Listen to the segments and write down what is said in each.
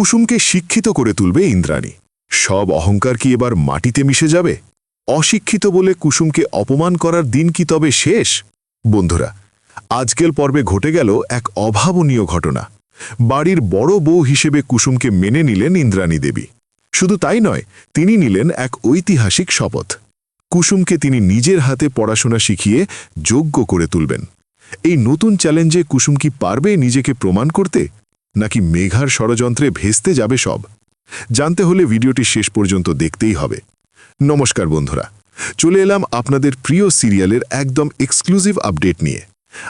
কুসুমকে শিক্ষিত করে তুলবে ইন্দ্রাণী। সব অহংকার কি এবার মাটিতে মিশে যাবে? অশিক্ষিত বলে কুসুমকে অপমান করার দিন কি তবে শেষ? বন্ধুরা, আজকের পর্বে ঘটে গেল এক অভাবনীয় ঘটনা। বাড়ির বড় বউ হিসেবে কুসুমকে মেনে নিলেন ইন্দ্রাণী দেবী। শুধু তাই নয়, তিনি নিলেন এক ঐতিহাসিক শপথ। কুসুমকে তিনি নিজের হাতে পড়াশোনা শিখিয়ে যোগ্য করে তুলবেন। এই নতুন চ্যালেঞ্জে কুসুম কি পারবে নিজেকে প্রমাণ করতে? নাকি মেঘার ষড়যন্ত্রে ভেস্তে যাবে সব? জানতে হলে ভিডিওটি শেষ পর্যন্ত দেখতেই হবে। নমস্কার বন্ধুরা, চলে এলাম আপনাদের প্রিয় সিরিয়ালের একদম এক্সক্লুসিভ আপডেট নিয়ে।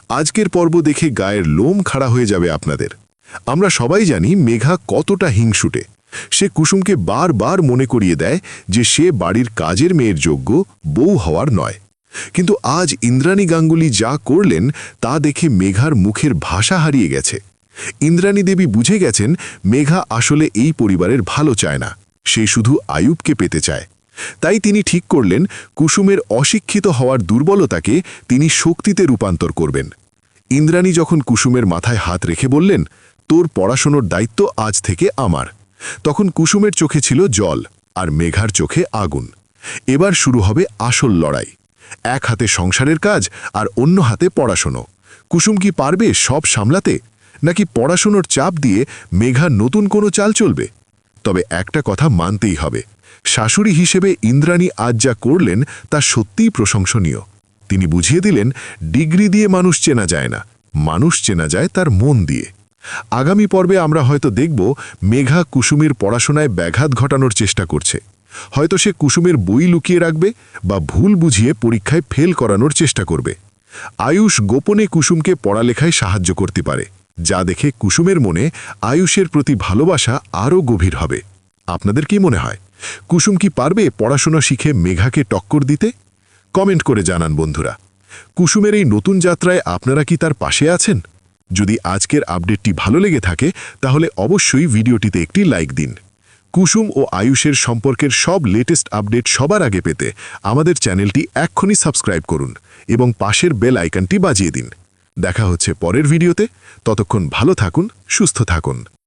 আজকের পর্ব দেখে গায়ের লোম খাড়া হয়ে যাবে আপনাদের। আমরা সবাই জানি মেঘা কতটা হিংসুটে। সে কুসুমকে বারবার মনে করিয়ে দেয় যে সে বাড়ির কাজের মেয়ের যোগ্য, বউ হওয়ার নয়। কিন্তু আজ ইন্দ্রাণী গাঙ্গুলি যা করলেন তা দেখে মেঘার মুখের ভাষা হারিয়ে গেছে। ইন্দ্রাণী দেবী বুঝে গেছেন মেঘা আসলে এই পরিবারের ভালো চায় না, সে শুধু আয়ুবকে পেতে চায়। তাই তিনি ঠিক করলেন, কুসুমের অশিক্ষিত হওয়ার দুর্বলতাকে তিনি শক্তিতে রূপান্তর করবেন। ইন্দ্রাণী যখন কুসুমের মাথায় হাত রেখে বললেন, তোর পড়াশোনার দায়িত্ব আজ থেকে আমার। তখন কুসুমের চোখে ছিল জল আর মেঘার চোখে আগুন। এবার শুরু হবে আসল লড়াই। এক হাতে সংসারের কাজ আর অন্য হাতে পড়াশোনা। কুসুম কি পারবে সব সামলাতে? নাকি পড়াশোনার চাপ দিয়ে মেঘা নতুন কোনো চাল চলবে? তবে একটা কথা মানতেই হবে। শাশুড়ি হিসেবে ইন্দ্রাণী আজ যা করলেন তা সত্যিই প্রশংসনীয়। তিনি বুঝিয়ে দিলেন, ডিগ্রি দিয়ে মানুষ চেনা যায় না। মানুষ চেনা যায় তার মন দিয়ে। আগামী পর্বে আমরা হয়তো দেখব মেঘা কুসুমের পড়াশোনায় ব্যাঘাত ঘটানোর চেষ্টা করছে। হয়তো সে কুসুমের বই লুকিয়ে রাখবে বা ভুল বুঝিয়ে পরীক্ষায় ফেল করানোর চেষ্টা করবে। আয়ুষ গোপনে কুসুমকে পড়ালেখায় সাহায্য করতে পারে। যা দেখে কুসুমের মনে আয়ুষের প্রতি ভালোবাসা আরও গভীর হবে। আপনাদের কি মনে হয়? কুসুম কি পারবে পড়াশোনা শিখে মেঘাকে টক্কর দিতে? কমেন্ট করে জানান বন্ধুরা। কুসুমের এই নতুন যাত্রায় আপনারা কি তার পাশে আছেন? যদি আজকের আপডেটটি ভালো লেগে থাকে, তাহলে অবশ্যই ভিডিওটিতে একটি লাইক দিন। কুসুম ও আয়ুষের সম্পর্কের সব লেটেস্ট আপডেট সবার আগে পেতে আমাদের চ্যানেলটি এক্ষুনি সাবস্ক্রাইব করুন এবং পাশের বেল আইকনটি বাজিয়ে দিন। দেখা হচ্ছে পরের ভিডিওতে। ততক্ষণ ভালো থাকুন সুস্থ থাকুন।